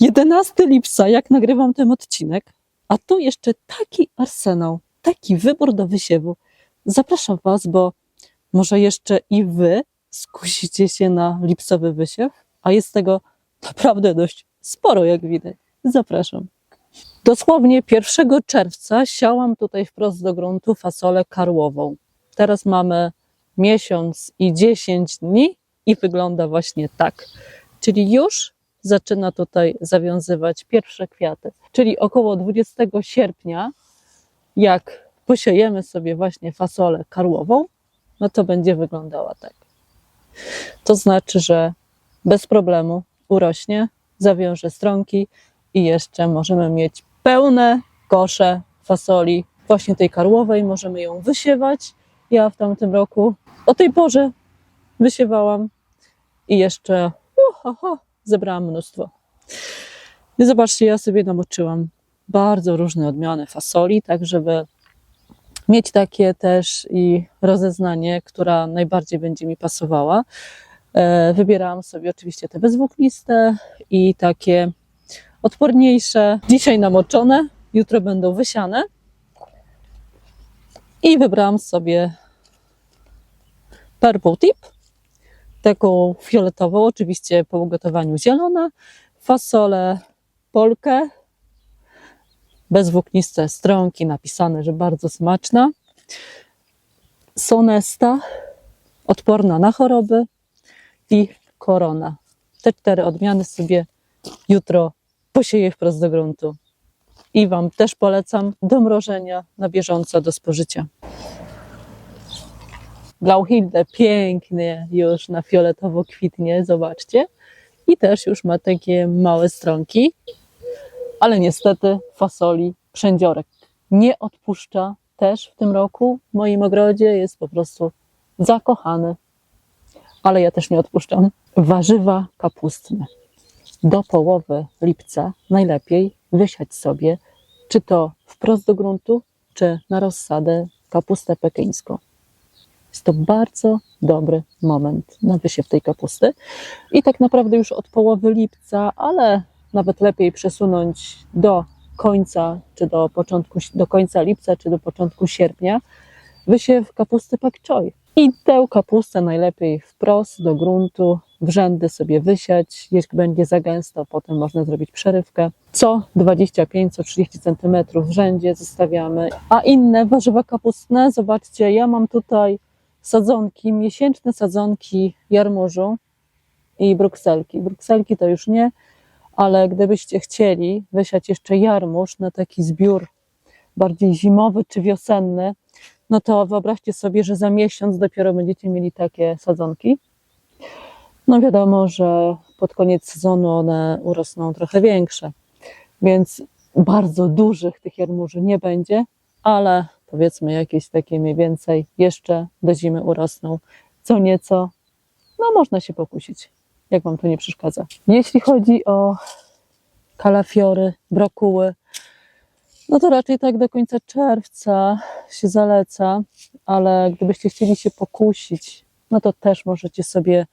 11 lipca, jak nagrywam ten odcinek, a tu jeszcze taki arsenał, taki wybór do wysiewu. Zapraszam Was, bo może jeszcze i Wy skusicie się na lipcowy wysiew, a jest tego naprawdę dość sporo, jak widać. Zapraszam. Dosłownie 1 czerwca siałam tutaj wprost do gruntu fasolę karłową. Teraz mamy miesiąc i 10 dni i wygląda właśnie tak. Czyli już zaczyna tutaj zawiązywać pierwsze kwiaty. Czyli około 20 sierpnia, jak posiejemy sobie właśnie fasolę karłową, no to będzie wyglądała tak. To znaczy, że bez problemu urośnie, zawiąże stronki i jeszcze możemy mieć pełne kosze fasoli właśnie tej karłowej. Możemy ją wysiewać. Ja w tamtym roku o tej porze wysiewałam i jeszcze zebrałam mnóstwo. I zobaczcie, ja sobie namoczyłam bardzo różne odmiany fasoli, tak żeby mieć takie też i rozeznanie, która najbardziej będzie mi pasowała. E, Wybierałam sobie oczywiście te bezwłókniste i takie odporniejsze. Dzisiaj namoczone, jutro będą wysiane. I wybrałam sobie Purple Tip, taką fioletową, oczywiście po ugotowaniu zielona, fasolę polkę, bezwłókniste stronki, napisane, że bardzo smaczna, sonesta, odporna na choroby i korona. Te cztery odmiany sobie jutro posieję wprost do gruntu. I Wam też polecam do mrożenia na bieżąco do spożycia. Blauhilde pięknie już na fioletowo kwitnie, zobaczcie. I też już ma takie małe stronki, ale niestety fasoli przędziorek nie odpuszcza też w tym roku. W moim ogrodzie jest po prostu zakochany, ale ja też nie odpuszczam. Warzywa kapustne. Do połowy lipca najlepiej wysiać sobie, czy to wprost do gruntu, czy na rozsadę kapustę pekińską. Jest to bardzo dobry moment na wysiew tej kapusty. I tak naprawdę już od połowy lipca, ale nawet lepiej przesunąć do końca, czy do początku, do końca lipca, czy do początku sierpnia, wysiew kapusty pak choi. I tę kapustę najlepiej wprost do gruntu, w rzędy sobie wysiać. Jeśli będzie za gęsto, potem można zrobić przerywkę. Co 25-30 cm w rzędzie zostawiamy. A inne warzywa kapustne, zobaczcie, ja mam tutaj sadzonki, miesięczne sadzonki jarmużu i brukselki. Brukselki to już nie, ale gdybyście chcieli wysiać jeszcze jarmuż na taki zbiór bardziej zimowy czy wiosenny, no to wyobraźcie sobie, że za miesiąc dopiero będziecie mieli takie sadzonki. No wiadomo, że pod koniec sezonu one urosną trochę większe, więc bardzo dużych tych jarmuży nie będzie, ale powiedzmy jakieś takie mniej więcej jeszcze do zimy urosną. Co nieco, no można się pokusić, jak Wam to nie przeszkadza. Jeśli chodzi o kalafiory, brokuły, no to raczej tak do końca czerwca się zaleca, ale gdybyście chcieli się pokusić, no to też możecie sobie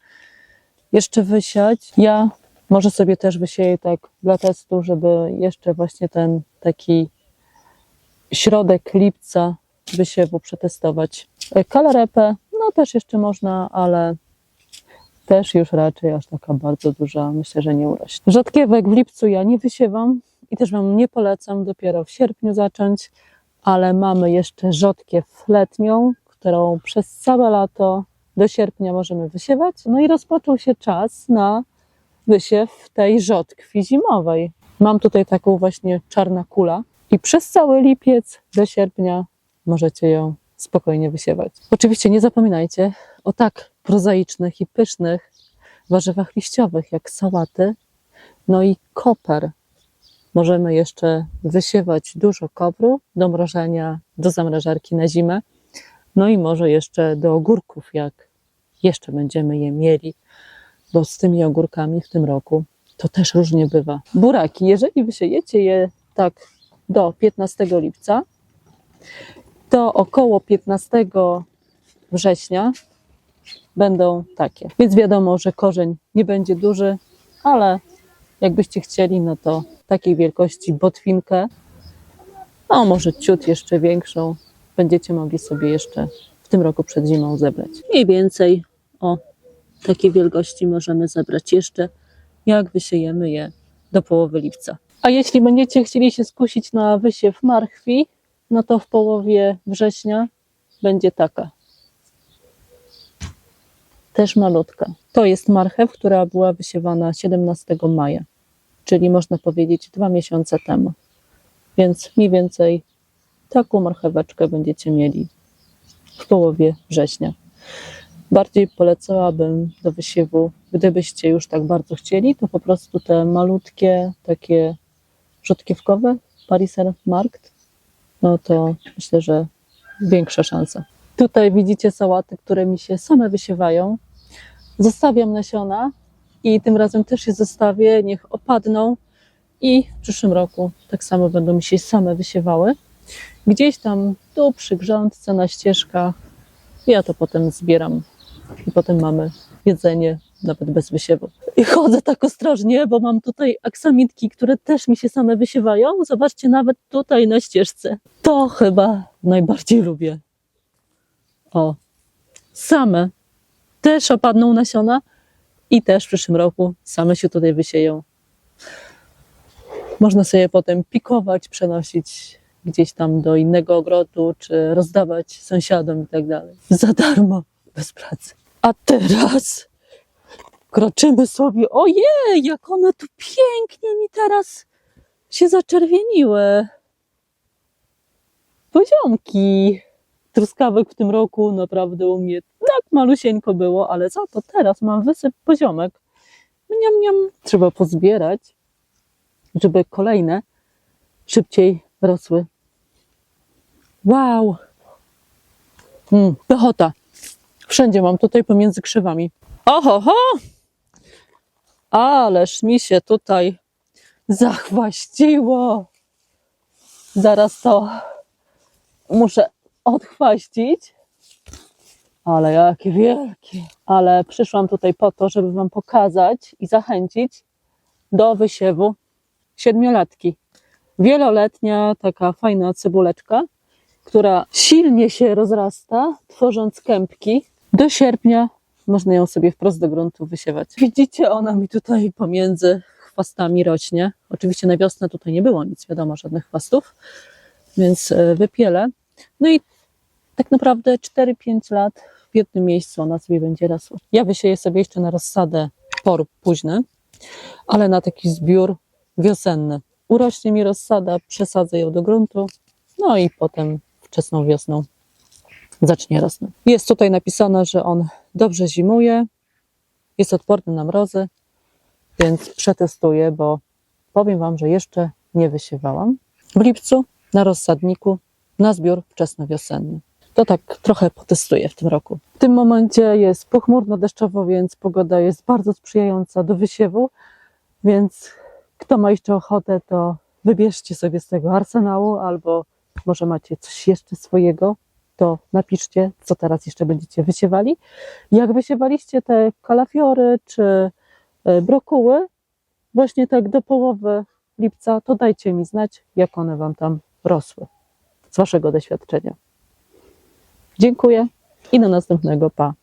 jeszcze wysiać. Ja może sobie też wysieję tak dla testu, żeby jeszcze właśnie ten taki środek lipca wysiewu przetestować. Kalarepę, no też jeszcze można, ale też już raczej aż taka bardzo duża, myślę, że nie urośnie. Rzodkiewek w lipcu ja nie wysiewam i też Wam nie polecam dopiero w sierpniu zacząć, ale mamy jeszcze rzodkiew letnią, którą przez całe lato do sierpnia możemy wysiewać. No i rozpoczął się czas na wysiew tej rzodkwi zimowej. Mam tutaj taką właśnie czarna kula i przez cały lipiec do sierpnia możecie ją spokojnie wysiewać. Oczywiście nie zapominajcie o tak prozaicznych i pysznych warzywach liściowych jak sałaty, no i koper. Możemy jeszcze wysiewać dużo kopru do mrożenia, do zamrażarki na zimę, no i może jeszcze do ogórków, jak jeszcze będziemy je mieli, bo z tymi ogórkami w tym roku to też różnie bywa. Buraki, jeżeli wysiejecie je tak do 15 lipca, to około 15 września będą takie. Więc wiadomo, że korzeń nie będzie duży, ale Jakbyście chcieli, no to takiej wielkości botwinkę, a może ciut jeszcze większą, będziecie mogli sobie jeszcze w tym roku przed zimą zebrać. Mniej więcej o takiej wielkości możemy zebrać jeszcze, jak wysiejemy je do połowy lipca. A jeśli będziecie chcieli się skusić na wysiew marchwi, no to w połowie września będzie taka. Też malutka. To jest marchew, która była wysiewana 17 maja, czyli można powiedzieć dwa miesiące temu. Więc mniej więcej taką marcheweczkę będziecie mieli w połowie września. Bardziej polecałabym do wysiewu, gdybyście już tak bardzo chcieli, to po prostu te malutkie, takie rzodkiewkowe Pariser Markt, no to myślę, że większa szansa. Tutaj widzicie sałaty, które mi się same wysiewają. Zostawiam nasiona i tym razem też je zostawię, niech opadną i w przyszłym roku tak samo będą mi się same wysiewały. Gdzieś tam tu przy grządce na ścieżkach ja to potem zbieram i potem mamy jedzenie nawet bez wysiewu. I chodzę tak ostrożnie, bo mam tutaj aksamitki, które też mi się same wysiewają. Zobaczcie, nawet tutaj na ścieżce. To chyba najbardziej lubię. O, same też opadną nasiona i też w przyszłym roku same się tutaj wysieją. Można sobie potem pikować, przenosić gdzieś tam do innego ogrodu, czy rozdawać sąsiadom i tak dalej. Za darmo, bez pracy. A teraz kroczymy sobie. Ojej, jak one tu pięknie mi teraz się zaczerwieniły. Poziomki. Truskawek w tym roku naprawdę u mnie tak malusieńko było, ale za to teraz mam wysyp poziomek. Miam, miam. Trzeba pozbierać, żeby kolejne szybciej rosły. Wow! Mm. Wszędzie mam tutaj pomiędzy krzewami. Oho, ho! Ależ mi się tutaj zachwaściło. Zaraz to muszę odchwaścić. Ale jakie wielkie. Ale przyszłam tutaj po to, żeby Wam pokazać i zachęcić do wysiewu siedmiolatki. Wieloletnia, taka fajna cebuleczka, która silnie się rozrasta, tworząc kępki. Do sierpnia można ją sobie wprost do gruntu wysiewać. Widzicie, ona mi tutaj pomiędzy chwastami rośnie. Oczywiście na wiosnę tutaj nie było nic, wiadomo, żadnych chwastów, więc e, wypielę. No i tak naprawdę 4-5 lat w jednym miejscu ona sobie będzie rosła. Ja wysieję sobie jeszcze na rozsadę por późny, ale na taki zbiór wiosenny. Urośnie mi rozsada, przesadzę ją do gruntu, no i potem wczesną wiosną zacznie rosnąć. Jest tutaj napisane, że on dobrze zimuje, jest odporny na mrozy, więc przetestuję, bo powiem Wam, że jeszcze nie wysiewałam. W lipcu na rozsadniku na zbiór wczesnowiosenny. To tak trochę potestuję w tym roku. W tym momencie jest pochmurno deszczowo, więc pogoda jest bardzo sprzyjająca do wysiewu, więc kto ma jeszcze ochotę, to wybierzcie sobie z tego arsenału albo może macie coś jeszcze swojego, to napiszcie, co teraz jeszcze będziecie wysiewali. Jak wysiewaliście te kalafiory czy e, brokuły, właśnie tak do połowy lipca, to dajcie mi znać, jak one Wam tam rosły z Waszego doświadczenia. Dziękuję i do następnego. Pa.